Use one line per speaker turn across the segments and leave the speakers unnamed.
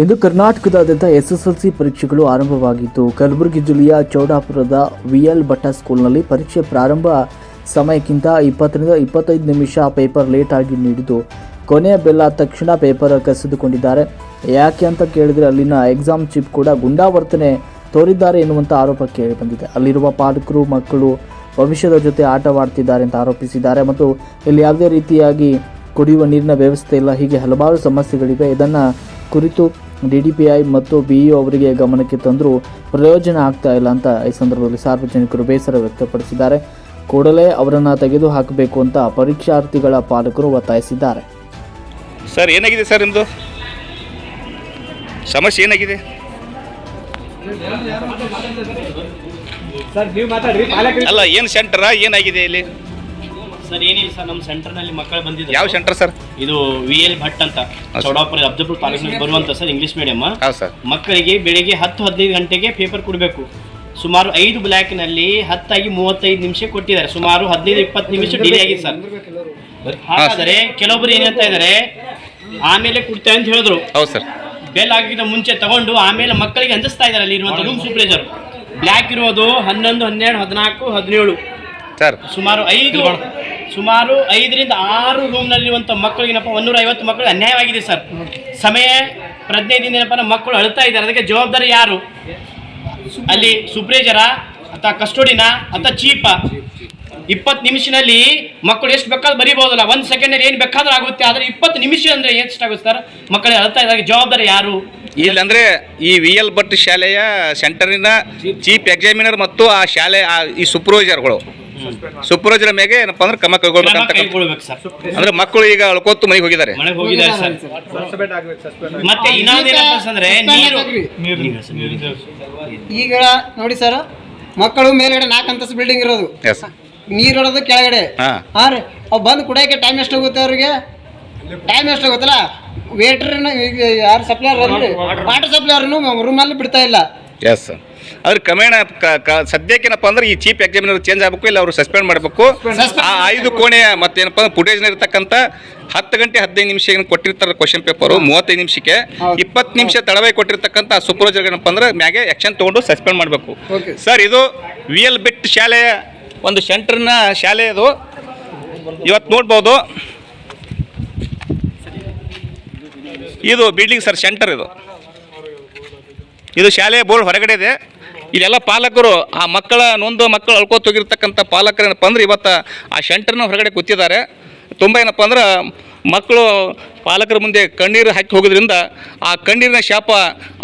ಇಂದು ಕರ್ನಾಟಕದಾದ್ಯಂತ ಎಸ್ಎಸ್ಎಲ್ಸಿ ಪರೀಕ್ಷೆಗಳು ಆರಂಭವಾಗಿತ್ತು ಕಲಬುರಗಿ ಜಿಲ್ಲೆಯ ಚೌಡಾಪುರದ ವಿಎಲ್ ಭಟ್ಟ ಸ್ಕೂಲ್ನಲ್ಲಿ ಪರೀಕ್ಷೆ ಪ್ರಾರಂಭ ಸಮಯಕ್ಕಿಂತ ಇಪ್ಪತ್ತರಿಂದ ಇಪ್ಪತ್ತೈದು ನಿಮಿಷ ಪೇಪರ್ ಲೇಟ್ ಆಗಿ ನೀಡಿದ್ದು, ಕೊನೆಯ ಬೆಲ್ಲ ತಕ್ಷಣ ಪೇಪರ್ ಕಸಿದುಕೊಂಡಿದ್ದಾರೆ. ಯಾಕೆ ಅಂತ ಕೇಳಿದರೆ ಅಲ್ಲಿನ ಎಕ್ಸಾಮ್ ಚಿಪ್ ಕೂಡ ಗುಂಡಾವರ್ತನೆ ತೋರಿದ್ದಾರೆ ಎನ್ನುವಂಥ ಆರೋಪ ಕೇಳಿ ಬಂದಿದೆ. ಅಲ್ಲಿರುವ ಪಾಲಕರು, ಮಕ್ಕಳು ಭವಿಷ್ಯದ ಜೊತೆ ಆಟವಾಡ್ತಿದ್ದಾರೆ ಅಂತ ಆರೋಪಿಸಿದ್ದಾರೆ ಮತ್ತು ಇಲ್ಲಿ ಯಾವುದೇ ರೀತಿಯಾಗಿ ಕುಡಿಯುವ ನೀರಿನ ವ್ಯವಸ್ಥೆ ಇಲ್ಲ. ಹೀಗೆ ಹಲವಾರು ಸಮಸ್ಯೆಗಳಿವೆ. ಇದನ್ನು ಕುರಿತು ಡಿ ಡಿ ಪಿ ಐ ಮತ್ತು ಬಿ ಇ ಅವರಿಗೆ ಗಮನಕ್ಕೆ ತಂದರೂ ಪ್ರಯೋಜನ ಆಗ್ತಾ ಇಲ್ಲ ಅಂತ ಈ ಸಂದರ್ಭದಲ್ಲಿ ಸಾರ್ವಜನಿಕರು ಬೇಸರ ವ್ಯಕ್ತಪಡಿಸಿದ್ದಾರೆ. ಕೂಡಲೇ ಅವರನ್ನು ತೆಗೆದು ಹಾಕಬೇಕು ಅಂತ ಪರೀಕ್ಷಾರ್ಥಿಗಳ ಪಾಲಕರು ಒತ್ತಾಯಿಸಿದ್ದಾರೆ.
ಸರ್ ಏನಾಗಿದೆ ಸರ್ ನಿಮ್ಮದು ಸಮಸ್ಯೆ ಏನಾಗಿದೆ?
ಸರ್ ನೀವು ಮಾತಾಡ್ರಿ
ಅಲ್ಲ ಏನು ಸೆಂಟರ ಏನಾಗಿದೆ ಇಲ್ಲಿ?
ಸರ್ ಏನಿಲ್ಲ ಸರ್ ನಮ್ಮ ಸೆಂಟರ್ನಲ್ಲಿ ಮಕ್ಕಳು ಬಂದಿದ್ದಾರೆ
ಯಾವ ಸೆಂಟರ್ ಸರ್?
ಇದು ವಿ ಎಲ್ ಭಟ್ ಅಂತ ಚೌಡಾಪುರ ಅಬ್ದುಲ್ ತಾಲೂಕಿನಲ್ಲಿ ಬರುವಂತ ಸರ್ ಇಂಗ್ಲಿಷ್ ಮೀಡಿಯಂ
ಹೌದು ಸರ್.
ಮಕ್ಕಳಿಗೆ ಬೆಳಿಗ್ಗೆ ಹತ್ತು ಹದಿನೈದು ಗಂಟೆಗೆ ಪೇಪರ್ ಕೊಡಬೇಕು. ಸುಮಾರು ಐದು ಬ್ಲ್ಯಾಕ್ನಲ್ಲಿ ಹತ್ತಾಗಿ ಮೂವತ್ತೈದು ನಿಮಿಷ ಕೊಟ್ಟಿದ್ದಾರೆ. ಸುಮಾರು ಹದಿನೈದು ಇಪ್ಪತ್ತು ನಿಮಿಷ ಡಿಲೇ ಆಗಿದೆ ಸರ್. ಹಾಗಾದರೆ ಕೆಲವೊಬ್ರು ಏನಂತ ಇದ್ದಾರೆ ಆಮೇಲೆ ಕೊಡ್ತೇವೆ ಅಂತ ಹೇಳಿದ್ರು.
ಹೌದು ಸರ್.
ಬೆಲ್ ಆಗಿದ್ದ ಮುಂಚೆ ತಗೊಂಡು ಆಮೇಲೆ ಮಕ್ಕಳಿಗೆ ಅಂಜಿಸ್ತಾ ಇದ್ದಾರೆ ಅಲ್ಲಿ ಇರುವಂತ ರೂಮ್ ಸೂಪರ್ವೈಸರ್ ಬ್ಲ್ಯಾಕ್ ಇರೋದು ಹನ್ನೊಂದು ಹನ್ನೆರಡು ಹದಿನಾಲ್ಕು ಹದಿನೇಳು.
ಸರ್.
ಸುಮಾರು ಐದು ಸುಮಾರು ಐದರಿಂದ ಆರು ರೂಮ್ನಲ್ಲಿರುವಂಥ ಮಕ್ಕಳು ಏನಪ್ಪ ಒಂದೂರ ಐವತ್ತು ಮಕ್ಕಳು ಅನ್ಯಾಯವಾಗಿದೆ ಸರ್. ಸಮಯ ಪ್ರಜ್ಞೆದಿಂದ ಏನಪ್ಪ ನಮ್ಮ ಮಕ್ಕಳು ಅಳ್ತಾ ಇದ್ದಾರೆ. ಅದಕ್ಕೆ ಜವಾಬ್ದಾರಿ ಯಾರು? ಅಲ್ಲಿ ಸುಪ್ರೇಜರ ಅಥವಾ ಕಸ್ಟೋಡಿನ ಅಥವಾ ಚೀಪ. ಇಪ್ಪತ್ತು ನಿಮಿಷದಲ್ಲಿ ಮಕ್ಕಳು ಎಷ್ಟು ಬೇಕಾದ್ರೂ ಬರೀಬಹುದಲ್ಲ. ಒಂದು ಸೆಕೆಂಡಲ್ಲಿ ಏನು ಬೇಕಾದ್ರೂ ಆಗುತ್ತೆ. ಆದರೆ ಇಪ್ಪತ್ತು ನಿಮಿಷ ಅಂದರೆ ಎಷ್ಟಾಗುತ್ತೆ ಸರ್? ಮಕ್ಕಳಿಗೆ ಅಳ್ತಾ ಇದ್ದಾರೆ. ಜವಾಬ್ದಾರಿ ಯಾರು?
ಇಲ್ಲಂದ್ರೆ ಈ ವಿ ಎಲ್ ಭಟ್ ಶಾಲೆಯ ಸೆಂಟರಿನ ಚೀಫ್ ಎಕ್ಸಾಮಿನರ್ ಮತ್ತು ಆ ಶಾಲೆ ಈ ಸೂಪರ್ವೈಸರ್ಗಳು ಸೂಪರ್ವೈಸರ್ ಮೇಲೆ ಏನಪ್ಪ ಅಂದ್ರೆ ಕ್ರಮ
ಕ್ರಮ
ಕೈಗೊಳ್ಬೇಕಂತ
ಕೈಗೊಳ್ಬೇಕು ಸರ್.
ಅಂದ್ರೆ ಮಕ್ಕಳು ಈಗ ಅಳ್ಕೋತು ಮನೆಗೆ ಹೋಗಿದ್ದಾರೆ.
ಮನೆಗೆ ಹೋಗಿದ್ದಾರೆ ಸರ್.
ಸಸ್ಪೆಂಡ್ ಆಗ್ಬೇಕು ಸಸ್ಪೆಂಡ್
ಮತ್ತೆ ಇನ್ನೊಂದೇನಪ್ಪ ಅಂತಂದ್ರೆ ನೀರು.
ಈಗ ನೋಡಿ ಸರ್ ಮಕ್ಕಳು ಮೇಲ್ಗಡೆ ನಾಲ್ಕು ಅಂತಸ್ತು ಬಿಲ್ಡಿಂಗ್ ಇರೋದು.
ಎಸ್
ನೀರು ಇರೋದು ಕೆಳಗಡೆ.
ಹಾಂ.
ಹಾಂ ರೀ ಅವು ಬಂದು ಕುಡಿಯಕ್ಕೆ ಟೈಮ್ ಎಷ್ಟು ಹೋಗುತ್ತೆ ಅವ್ರಿಗೆ? ಟೈಮ್ ಎಷ್ಟು ಹೋಗುತ್ತಲ್ಲ? ವೇಟರ್ ಯಾರು ಸಪ್ಲೈಯರ್ ವಾಟರ್ ಸಪ್ಲೈಯರ್ನು ರೂಮಲ್ಲಿ ಬಿಡ್ತಾ ಇಲ್ಲ.
ಎಸ್ ಅದ್ರ ಕ್ರಮೇಣ ಸದ್ಯಕ್ಕೇನಪ್ಪ ಅಂದ್ರೆ ಈ ಚೀಫ್ ಎಕ್ಸಾಮಿನರ್ ಚೇಂಜ್ ಆಗಬೇಕು ಇಲ್ಲ ಅವರು ಸಸ್ಪೆಂಡ್ ಮಾಡಬೇಕು. ಆ ಐದು ಕೋಣೆಯ ಮತ್ತೇನಪ್ಪ ಅಂದ್ರೆ ಫುಟೇಜ್ನ ಇರ್ತಕ್ಕಂಥ ಹತ್ತು ಗಂಟೆ ಹದಿನೈದು ನಿಮಿಷ ಏನು ಕೊಟ್ಟಿರ್ತಾರೆ ಕ್ವಶನ್ ಪೇಪರು ಮೂವತ್ತೈದು ನಿಮಿಷಕ್ಕೆ ಇಪ್ಪತ್ತು ನಿಮಿಷ ತಡವಾಗಿ ಕೊಟ್ಟಿರ್ತಕ್ಕಂಥ ಸೂಪರ್ವೈಸರ್ ಏನಪ್ಪ ಅಂದ್ರೆ ಮ್ಯಾಗೆ ಆಕ್ಷನ್ ತೊಗೊಂಡು ಸಸ್ಪೆಂಡ್ ಮಾಡಬೇಕು. ಸರ್ ಇದು ವಿ ಎಲ್ ಬಿಟ್ ಶಾಲೆಯ ಒಂದು ಸೆಂಟರ್ನ ಶಾಲೆ ಅದು. ಇವತ್ತು ನೋಡ್ಬೋದು. ಇದು ಬಿಲ್ಡಿಂಗ್ ಸರ್ ಸೆಂಟರ್ ಇದು. ಇದು ಶಾಲೆಯ ಬೋರ್ಡ್ ಹೊರಗಡೆ ಇದೆ. ಇಲ್ಲೆಲ್ಲ ಪಾಲಕರು ಆ ಮಕ್ಕಳ ನೊಂದು ಮಕ್ಕಳು ಅಳ್ಕೋತೋಗಿರ್ತಕ್ಕಂಥ ಪಾಲಕರು ಏನಪ್ಪ ಅಂದ್ರೆ ಇವತ್ತು ಆ ಶೆಂಟರ್ನ ಹೊರಗಡೆ ಕೂತಿದ್ದಾರೆ. ತುಂಬ ಏನಪ್ಪ ಅಂದ್ರೆ ಮಕ್ಕಳು ಪಾಲಕರ ಮುಂದೆ ಕಣ್ಣೀರು ಹಾಕಿ ಹೋಗೋದ್ರಿಂದ ಆ ಕಣ್ಣೀರಿನ ಶಾಪ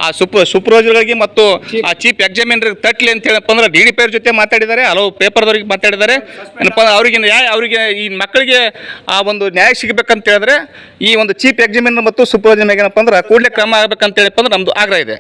ಆ ಸುಪ್ ಸುಪ್ರೋಜರ್ಗಳಿಗೆ ಮತ್ತು ಆ ಚೀಫ್ ಎಕ್ಸಾಮಿನರ್ ತಟ್ಲಿ ಅಂತ ಹೇಳಪ್ಪ ಅಂದ್ರೆ ಡಿ ಡಿ ಪಿ ಜೊತೆ ಮಾತಾಡಿದ್ದಾರೆ ಹಲವು ಪೇಪರ್ದವ್ರಿಗೆ ಮಾತಾಡಿದ್ದಾರೆ. ಏನಪ್ಪ ಅಂದ್ರೆ ಅವರಿಗೆ ನ್ಯಾಯ ಅವರಿಗೆ ಈ ಮಕ್ಕಳಿಗೆ ಆ ಒಂದು ನ್ಯಾಯ ಸಿಗಬೇಕಂತ ಹೇಳಿದ್ರೆ ಈ ಒಂದು ಚೀಫ್ ಎಕ್ಸಾಮಿನರ್ ಮತ್ತು ಸುಪ್ರೋಜರ್ ಏನಪ್ಪ ಅಂದ್ರೆ ಕೂಡಲೇ ಕ್ರಮ ಆಗಬೇಕಂತ ಹೇಳಪ್ಪ ಅಂದ್ರೆ ನಮ್ಮದು ಆಗ್ರಹ ಇದೆ.